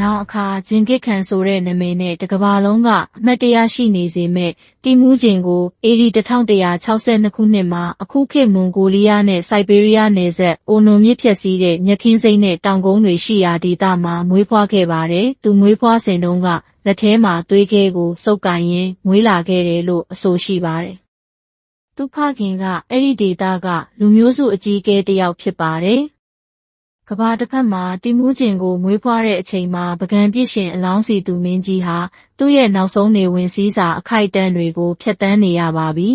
နောက်အခါဂျင်ကစ်ခန်ဆိုတဲ့နာမည်နဲ့တစ်ကမ္ဘာလုံးကအမှတ်တရရှိနေစေမဲ့တီမူးဂျင်ကိုအေဒီ1162ခုနှစ်မှာအခုခေတ်မွန်ဂိုလီးယားနဲ့စိုက်ဘေးရီးယားနယ်စပ်အိုနိုမြစ်ဖြတ်စည်းတဲ့မြက်ခင်းစိမ့်နဲ့တောင်ကုန်းတွေရှိရာဒေသမှာမွေးဖွားခဲ့ပါတယ်။သူမွေးဖွားစဉ်တုန်းကလက်ထဲမှာသွေးခဲကိုစုပ်ကိုင်ရင်းမွေးလာခဲ့တယ်လို့အဆိုရှိပါတယ်။သူဖခင်ကအဲ့ဒီဒေသကလူမျိုးစုအကြီးအကဲတစ်ယောက်ဖြစ်ပါတယ်။ ကဘာတစ်ဖက်မှာတီမူးကျင်ကိုမွေးဖွားတဲ့အချိန်မှာပကံပြစ်ရှင်အလောင်းစီသူမင်းကြီးဟာသူ့ရဲ့နောက်ဆုံးနေဝင်စည်းစာအခိုက်အတန့်တွေကိုဖျက်ဆီးနေရပါပြီ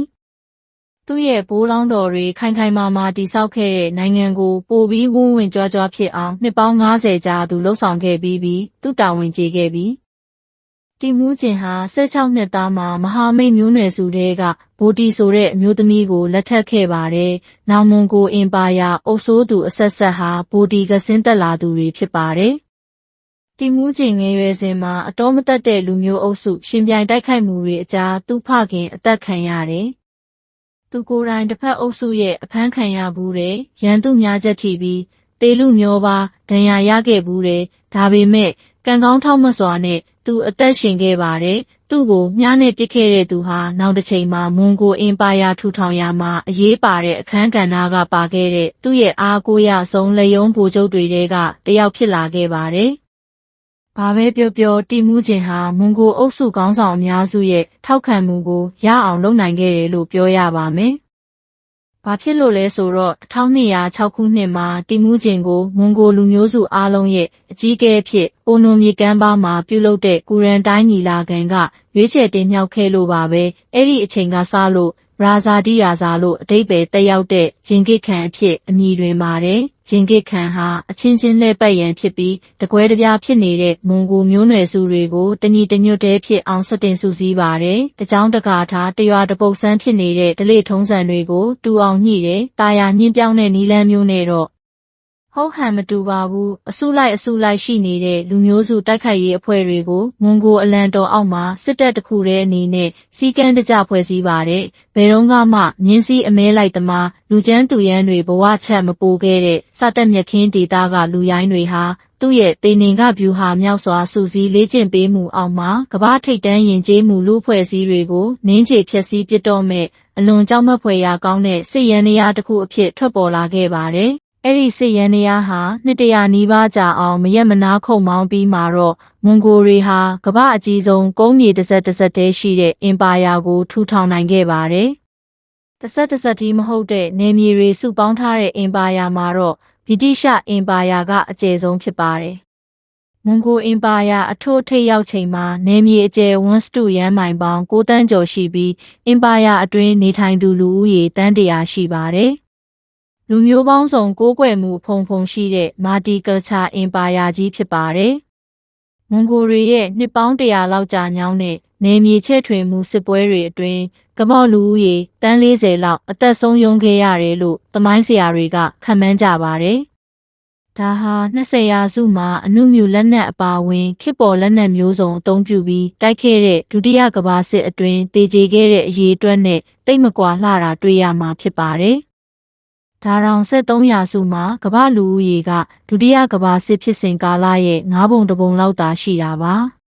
။သူ့ရဲ့ဘိုးလောင်းတော်တွေခိုင်ခိုင်မာမာတည်ဆောက်ခဲ့တဲ့နိုင်ငံကိုပိုပြီးဝန်းဝင်ကြွားကြွားဖြစ်အောင်နှစ်ပေါင်း90ကြာသူလှုပ်ဆောင်ခဲ့ပြီးပြီးသူတာဝန်ကျေခဲ့ပြီ။ တီမူးကျင်ဟာ16နှစ်သားမှာမဟာမိတ်မျိုးနွယ်စုတဲကဘိုတီဆိုတဲ့အမျိုးသမီးကိုလက်ထပ်ခဲ့ပါတယ်။နောင်မွန်ဂိုအင်ပါယာအုပ်စိုးသူအဆက်ဆက်ဟာဘိုတီကဆင်းသက်လာသူတွေဖြစ်ပါတယ်။တီမူးကျင်ငယ်ရွယ်စဉ်မှာအတော်မတက်တဲ့လူမျိုးအုပ်စုရှင်ပြိုင်တိုက်ခိုက်မှုတွေအကြားသူ့ဖခင်အသက်ခံရတယ်။သူကိုယ်တိုင်တစ်ဖက်အုပ်စုရဲ့အဖမ်းခံရဘူးတဲ့ရန်သူများချက်ထိပြီးတေလူမျောပါဒဏ်ရာရခဲ့ဘူးတဲ့ဒါပေမဲ့ကံကောင်းထောက်မစွာနဲ့ သူအသက်ရှင်ခဲ့ပါတယ်။သူ့ကိုမြားနဲ့ပစ်ခဲ့တဲ့သူဟာနောက်တစ်ချိန်မှာမွန်ဂိုအင်ပါယာထူထောင်ရာမှာအရေးပါတဲ့အခန်းကဏ္ဍကပါခဲ့တဲ့သူ့ရဲ့အားကိုးရဆုံးလက်ယုံဗိုလ်ချုပ်တွေထဲကတယောက်ဖြစ်လာခဲ့ပါတယ်။ဘာပဲပြောပြောတီမူးခြင်းဟာမွန်ဂိုအုပ်စုကောင်းဆောင်အများစုရဲ့ထောက်ခံမှုကိုရအောင်လုပ်နိုင်ခဲ့တယ်လို့ပြောရပါမယ်။ ဘာဖြစ်လို့လဲဆိုတော့1206ခုနှစ်မှာတီမူးဂျင်ကိုမွန်ဂိုလူမျိုးစုအားလုံးရဲ့အကြီးအကဲအဖြစ်အိုနိုမြေကမ်းပါမှာပြုလုပ်တဲ့ကူရန်တိုင်းညီလာခံကရွေးချယ်တင်မြှောက်ခဲ့လို့ပါပဲအဲ့ဒီအချိန်ကစလို့ရာဇာတိရာဇာလို့အတိတ်ပဲတက်ရောက်တဲ့ဂျင်ဂစ်ခန်အဖြစ်အမည်တွင်ပါတယ် ဂျင်ဂစ်ခန်ဟာအချင်းချင်းလှည့်ပတ်ရန်ဖြစ်ပြီးတကွဲတပြားဖြစ်နေတဲ့မွန်ဂိုမျိုးနွယ်စုတွေကိုတညီတညွတ်တဲဖြစ်အောင်ဆက်တင်စုစည်းပါတယ်တကြောင်တကာထားတရွာတပုတ်ဆန်းဖြစ်နေတဲ့ဒလိထုံးစံတွေကိုတူအောင်ညှိတယ်တာယာညှင်းပြောင်းတဲ့နီလန်းမျိုးနဲ့တော့ ဟုတ်ဟန်မတူပါဘူးအစုလိုက်အစုလိုက်ရှိနေတဲ့လူမျိုးစုတိုက်ခိုက်ရေးအဖွဲ့တွေကိုမွန်ဂိုအလံတော်အောက်မှာစစ်တပ်တစ်ခုတည်းအနေနဲ့စီကန်းတကြဖွဲ့စည်းပါတယ်ဘယ်တော့မှမြင်းစည်းအမဲလိုက်သမားလူချမ်းသူရန်တွေဘဝထက်မပိုခဲ့တဲ့စတက်မြက်ခင်းဒေတာကလူရိုင်းတွေဟာသူ့ရဲ့တေနင်ကဗျူဟာမြောက်စွာစူးစီးလေ့ကျင့်ပေးမှုအောက်မှာကဘာထိတ်တန်းယဉ်ကျေးမှုလူဖွဲ့စည်းတွေကိုနင်းချေဖျက်ဆီးပစ်တော့မဲ့အလွန်ကြောက်မက်ဖွယ်ရာကောင်းတဲ့စစ်ရန်နေရာတစ်ခုအဖြစ်ထွက်ပေါ်လာခဲ့ပါတယ် အဲ့ဒီစစ်ရန်နေရဟာနှစ်တရာနီးပါးကြာအောင်မရက်မနာခုံမောင်းပြီးမှတော့မွန်ဂိုတွေဟာကမ္ဘာအကြီးဆုံးကုန်းမြေတစ်ဆက်တစ်ဆက်တည်းရှိတဲ့အင်ပါယာကိုထူထောင်နိုင်ခဲ့ပါတယ်။တစ်ဆက်တစ်ဆက်တီးမဟုတ်တဲ့နေမြေတွေစုပေါင်းထားတဲ့အင်ပါယာမှာတော့ဗြိတိရှအင်ပါယာကအကျယ်ဆုံးဖြစ်ပါတယ်။မွန်ဂိုအင်ပါယာအထို့ထိပ်ရောက်ချိန်မှာနေမြေအကျယ်ဝန်းစတုရန်မိုင်ပေါင်း6တန်းကျော်ရှိပြီးအင်ပါယာအတွင်းနေထိုင်သူလူဦးရေတန်းတရာရှိပါတယ်။ လူမျိုးပေါင်းစုံကိုးကွယ်မှုဖုံဖုံရှိတဲ့မာတီကယ်ချာအင်ပါယာကြီးဖြစ်ပါတယ်။မွန်ဂိုတွေရဲ့နှစ်ပေါင်းတရာလောက်ကြာညောင်းတဲ့နေမြေချဲ့ထွင်မှုစစ်ပွဲတွေအတွင်းကမော့လူဦးရေတန်း40လောက်အသက်ဆုံးယုံခဲ့ရတယ်လို့သမိုင်းဆရာတွေကခန့်မှန်းကြပါတယ်။ဒါဟာ20ရာစုမှာအမှုမြူလက်နက်အပါအဝင်ခေတ်ပေါ်လက်နက်မျိုးစုံအသုံးပြုပြီးတိုက်ခဲ့တဲ့ဒုတိယကမ္ဘာစစ်အတွင်းတည်ကြခဲ့တဲ့အရေးအတွက်နဲ့တိတ်မကွာလှတာတွေ့ရမှာဖြစ်ပါတယ်။ ဒါတောင်73ရာစုမှာကမ္ဘာလူဦးရေကဒုတိယကမ္ဘာစစ်ဖြစ်စဉ်ကာလရဲ့၅ပုံတပုံလောက်သာရှိတာပါ။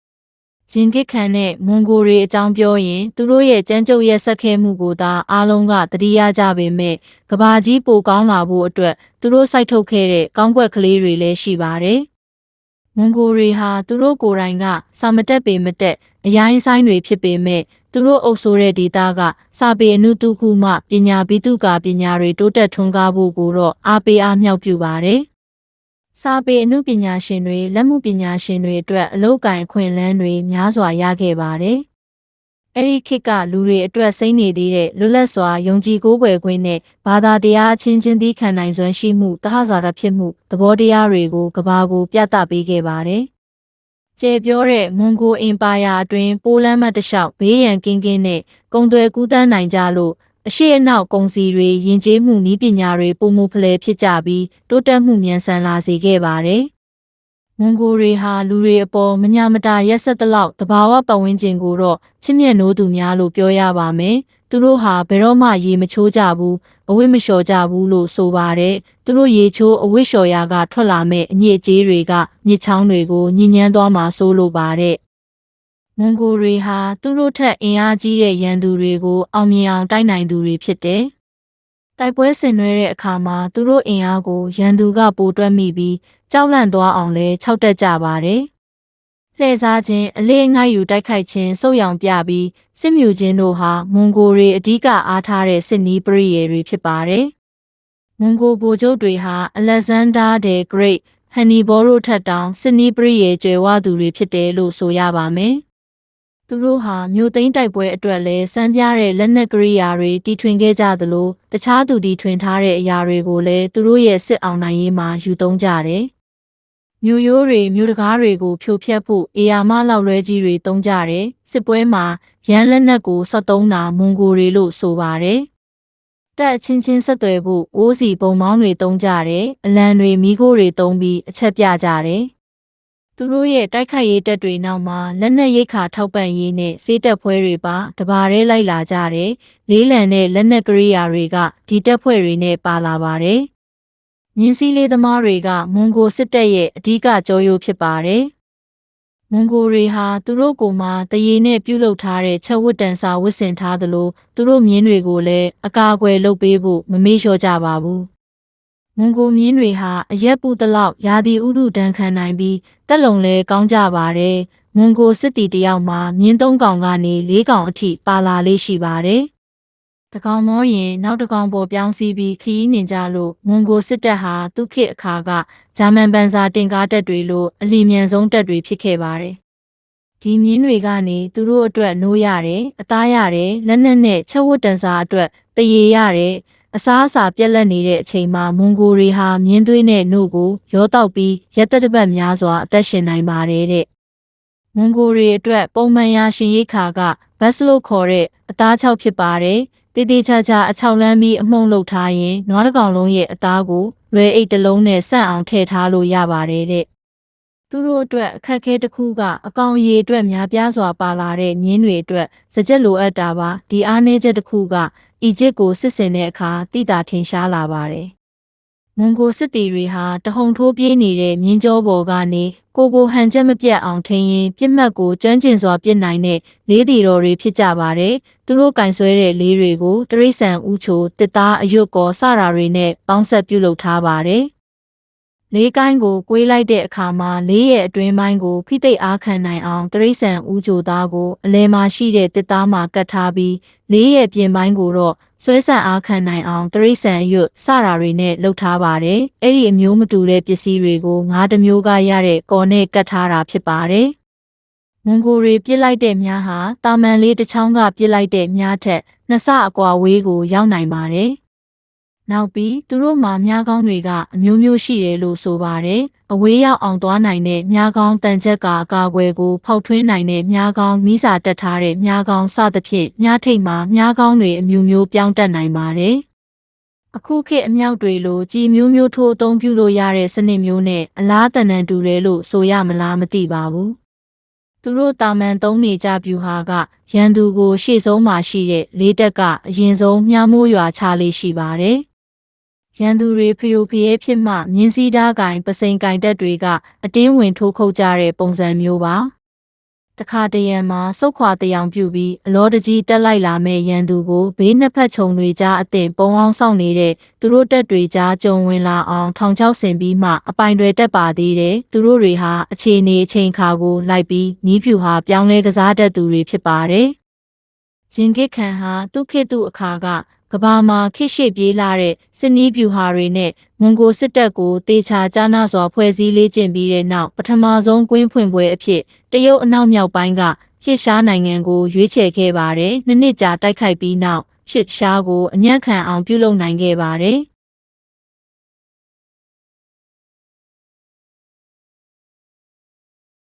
ဂျင်ကစ်ခန်နဲ့မွန်ဂိုတွေအကြောင်းပြောရင်သူတို့ရဲ့ကြမ်းကြုတ်ရက်ဆက်ခဲမှုကိုသာအားလုံးကတတိယကြပေမဲ့ကဘာကြီးပိုကောင်းလာဖို့အတွက်သူတို့စိုက်ထုတ်ခဲ့တဲ့ကောင်းကွက်ကလေးတွေလည်းရှိပါတယ်။ မွန်ဂိုတွေဟာသူတို့ကိုယ်တိုင်ကစာမတက်ပေမတက်အရိုင်းဆိုင်တွေဖြစ်ပေမဲ့သူတို့အုပ်ဆိုးတဲ့ဒေတာကစာပေအနုတုခုမှပညာဘိတုကာပညာတွေတိုးတက်ထွန်းကားဖို့ကိုတော့အားပေးအားမြောက်ပြုပါတယ်။စာပေအနုပညာရှင်တွေလက်မှုပညာရှင်တွေအတွက်အလောက်ကိုင်ခွင့်လန်းတွေများစွာရခဲ့ပါတယ်။ အဲ့ဒီခေတ်ကလူတွေအတွက်စိမ့်နေသေးတဲ့လွတ်လပ်စွာယုံကြည်ကိုးကွယ်ခွင့်နဲ့ဘာသာတရားအချင်းချင်းသီးခံနိုင်စွမ်းရှိမှုတဟဇာတဖြစ်မှုသဘောတရားတွေကိုကဘာကိုပြသပေးခဲ့ပါတယ်။ကျယ်ပြောတဲ့မွန်ဂိုအင်ပါယာအတွင်းပိုလန်မတ်တလျှောက်ဘေးရန်ကင်းကင်းနဲ့ကုံသွဲကူးတန်းနိုင်ကြလို့အရှိအနောက်ကုံစီတွေယဉ်ကျေးမှုနည်းပညာတွေပုံမှုဖလှယ်ဖြစ်ကြပြီးတိုးတက်မှုမြန်ဆန်လာစေခဲ့ပါတယ်။ မွန်ဂိုတွေဟာလူတွေအပေါ်မညာမတာရက်ဆက်တလောက်တဘာဝပတ်ဝန်းကျင်ကိုတော့ချစ်မြတ်နိုးသူများလို့ပြောရပါမယ်။သူတို့ဟာဘယ်တော့မှရေမချိုးကြဘူးအဝိမလျှော်ကြဘူးလို့ဆိုပါတယ်သူတို့ရေချိုးအဝိလျှော်ရာကထွက်လာမဲ့အညစ်အကြေးတွေကမြစ်ချောင်းတွေကိုညှဉ်းညမ်းသွားမှာစိုးလို့ပါတယ်မွန်ဂိုတွေဟာသူတို့ထက်အင်အားကြီးတဲ့ရန်သူတွေကိုအောင်မြင်အောင်တိုက်နိုင်သူတွေဖြစ်တယ် တိုက်ပွဲဆင်နွှဲတဲ့အခါမှာသူတို့အင်အားကိုရန်သူကပိုတွက်မိပြီးကြောက်လန့်သွားအောင်လဲခြောက်တက်ကြပါတယ်။လှည့်စားခြင်းအလေးအငှားယူတိုက်ခိုက်ခြင်းစုပ်ရောင်ပြပြီးစစ်မြူခြင်းတို့ဟာမွန်ဂိုတွေအဓိကအားထားတဲ့စစ်နီးပရိယေတွေဖြစ်ပါတယ်။မွန်ဂိုဗိုလ်ချုပ်တွေဟာအလက်ဇန်ဒါဒယ်ဂရိတ်ဟန်နီဘောတို့ထက်တောင်စစ်နီးပရိယေကျွယ်ဝသူတွေဖြစ်တယ်လို့ဆိုရပါမယ်။ သူတို့ဟာမြို့သိမ်းတိုက်ပွဲအတွက်လည်းစမ်းပြတဲ့လက်နက်ကရိယာတွေတီထွင်ခဲ့ကြသလိုတခြားသူတီထွင်ထားတဲ့အရာတွေကိုလည်းသူတို့ရဲ့စစ်အောင်နိုင်ရေးမှာယူသုံးကြတယ်။မြို့ရိုးတွေမြို့တကားတွေကိုဖြိုဖျက်ဖို့အေယာမလောက်လွဲကြီးတွေသုံးကြတယ်။စစ်ပွဲမှာရန်လက်နက်ကိုဆက်သုံးတာမွန်ဂိုတွေလို့ဆိုပါတယ်။တက်အချင်းချင်းဆက်သွယ်ဖို့အိုးစီပုံမောင်းတွေသုံးကြတယ်။အလံတွေမိခိုးတွေသုံးပြီးအချက်ပြကြတယ်။ သူတို့ရဲ့တိုက်ခိုက်ရေးတပ်တွေနောက်မှာလက်နက်ရိတ်ခါထောက်ပံ့ရေးနဲ့စေးတပ်ဖွဲ့တွေပါတဘာရဲလိုက်လာကြတယ်။လေးလံတဲ့လက်နက်ကရိယာတွေကဒီတပ်ဖွဲ့တွေနဲ့ပါလာပါတယ်။မြင်းစည်းလေးသမားတွေကမွန်ဂိုစစ်တပ်ရဲ့အဓိကကြောရိုးဖြစ်ပါတယ်။မွန်ဂိုတွေဟာသူတို့ကိုမှတရေနဲ့ပြုတ်လုထားတဲ့ချက်ဝတ်တန်စာဝတ်ဆင်ထားသလိုသူတို့မြင်းတွေကိုလည်းအကာအကွယ်လုပ်ပေးဖို့မမေ့လျော့ကြပါဘူး။ မွန်ဂိုမြင်းတွေဟာအရက်ပူတလောက်ရာသီဥတုဒဏ်ခံနိုင်ပြီးတက်လုံလဲကောင်းကြပါတယ်။မွန်ဂိုစစ်တီတယောက်မှာမြင်းသုံးကောင်ကနေလေးကောင်အထိပါလာလေးရှိပါတယ်။တကောင်မောရင်နောက်တကောင်ပေါ်ပြောင်းစီးပြီးခီးနေကြလို့မွန်ဂိုစစ်တပ်ဟာသူခေတ်အခါကဂျာမန်ပန်စာတင်ကားတပ်တွေလို့အလီမြန်ဆုံးတပ်တွေဖြစ်ခဲ့ပါတယ်။ဒီမြင်းတွေကနေသူတို့အတွက်နိုးရတယ်အသားရတယ်လက်နက်နဲ့ချက်ဝတ်တန်စာအတွက်တရေရတယ် အစားအစာပြက်လက်နေတဲ့အချိန်မှာမွန်ဂိုတွေဟာမြင်းသွေးနဲ့နှုတ်ကိုရောတောက်ပြီးရက်သက်တစ်ပတ်များစွာအသက်ရှင်နိုင်ပါတယ်တဲ့။မွန်ဂိုတွေအတွက်ပုံမှန်ရရှင်ရိတ်ခါကဘတ်စလို့ခေါ်တဲ့အသားချောက်ဖြစ်ပါတယ်။တေးသေးချာချာအချောက်လန်းပြီးအမှုန့်လုပ်ထားရင်နွားတစ်ကောင်လုံးရဲ့အသားကိုလွယ်အိတ်တစ်လုံးနဲ့ဆန့်အောင်ထည့်ထားလို့ရပါတယ်တဲ့။သူတို့အတွက်အခက်အခဲတစ်ခုကအကောင်အရေးအတွက်များပြားစွာပါလာတဲ့မြင်းတွေအတွက်စကြက်လိုအပ်တာပါဒီအားနည်းချက်တစ်ခုက အီဂျစ်ကိုစစ်ဆင်တဲ့အခါတိတာထင်ရှားလာပါတယ်။မွန်ဂိုစစ်တီတွေဟာတဟုန်ထိုးပြေးနေတဲ့မြင်းကြောပေါ်ကနေကိုကိုဟန်ချက်မပြတ်အောင်ထိန်းရင်ပြစ်မှတ်ကိုကျွမ်းကျင်စွာပြစ်နိုင်တဲ့လေးတီတော်တွေဖြစ်ကြပါတယ်။သူတို့ကင်ဆွဲတဲ့လေးတွေကိုတရိษံဥချိုတစ်သားအယွတ်ကောစတာတွေနဲ့ပေါင်းဆက်ပြုလုပ်ထားပါတယ်။ လေးကိုင်းကိုကွေးလိုက်တဲ့အခါမှာလေးရဲ့အတွင်းပိုင်းကိုဖိသိပ်အားခံနိုင်အောင်တရိษံဦးကြိုသားကိုအလဲမှာရှိတဲ့တစ်သားမှာကတ်ထားပြီးလေးရဲ့ပြင်ပိုင်းကိုတော့ဆွဲဆန့်အားခံနိုင်အောင်တရိษံရွတ်စတာတွေနဲ့လှုပ်ထားပါတယ်။အဲ့ဒီအမျိုးမတူတဲ့ပစ္စည်းတွေကိုငါးတစ်မျိုးကရတဲ့ကော်နဲ့ကတ်ထားတာဖြစ်ပါတယ်။မွန်ဂိုတွေပြစ်လိုက်တဲ့မြားဟာတာမန်လေးတစ်ချောင်းကပြစ်လိုက်တဲ့မြားထက်နှစ်ဆအကွာဝေးကိုရောက်နိုင်ပါတယ်။ နောက်ပြီးသူတို့မှာမြားကောင်းတွေကအမျိုးမျိုးရှိတယ်လို့ဆိုပါတယ်။အဝေးရောက်အောင်သွားနိုင်တဲ့မြားကောင်းတန်ချက်ကအကာအကွယ်ကိုဖောက်ထွင်းနိုင်တဲ့မြားကောင်းမိစာတက်ထားတဲ့မြားကောင်းစသဖြင့်မြားထိတ်မှာမြားကောင်းတွေအမျိုးမျိုးပြောင်းတက်နိုင်ပါတယ်။အခုခေတ်အမြောက်တွေလိုကြည်မျိုးမျိုးထိုးအသုံးပြုလို့ရတဲ့စနစ်မျိုးနဲ့အလားတန်တန်တူတယ်လို့ဆိုရမလားမသိပါဘူး။သူတို့တာမန်သုံးနေကြပြူဟာကရန်သူကိုရှေ့ဆုံးမှာရှိတဲ့လေးတက်ကအရင်ဆုံးမြားမိုးရွာချလေးရှိပါတယ်။ ရန်သူတွေဖျို့ဖျဲဖြစ်မှမြင်းစည်းဓားကင်ပစိန်ကင်တက်တွေကအတင်းဝင်ထိုးခုတ်ကြတဲ့ပုံစံမျိုးပါတခါတရံမှာစုတ်ခွာတယောင်ပြုတ်ပြီးအလောတကြီးတက်လိုက်လာမဲ့ရန်သူကိုဘေးနှစ်ဖက်ခြုံတွေကြားအသင့်ပုံအောင်ဆောင်နေတဲ့သူတို့တက်တွေကြားကြုံဝင်လာအောင်ထောင်ချောက်ဆင်ပြီးမှအပိုင်တွေတက်ပါသေးတယ်သူတို့တွေဟာအခြေအနေအချိန်ခါကိုလိုက်ပြီးနီးဖြူဟာပြောင်းလဲကစားတတ်သူတွေဖြစ်ပါတယ်ဂျင်ကစ်ခန်ဟာသူ့ခေတ်သူ့အခါက ကဘာမှာခိရှိပြေးလာတဲ့စစ်နီးပြူဟာတွေနဲ့မွန်ဂိုစစ်တပ်ကိုတေချာကြားနာစွာဖွဲ့စည်းလေးကျင့်ပြီးတဲ့နောက်ပထမဆုံးကွင်းဖွင့်ပွဲအဖြစ်တရုတ်အနောက်မြောက်ပိုင်းကဖြစ်ရှားနိုင်ငံကိုရွေးချယ်ခဲ့ပါတယ်။နှစ်နှစ်ကြာတိုက်ခိုက်ပြီးနောက်ဖြစ်ရှားကိုအညံ့ခံအောင်ပြုလုပ်နိုင်ခဲ့ပါတယ်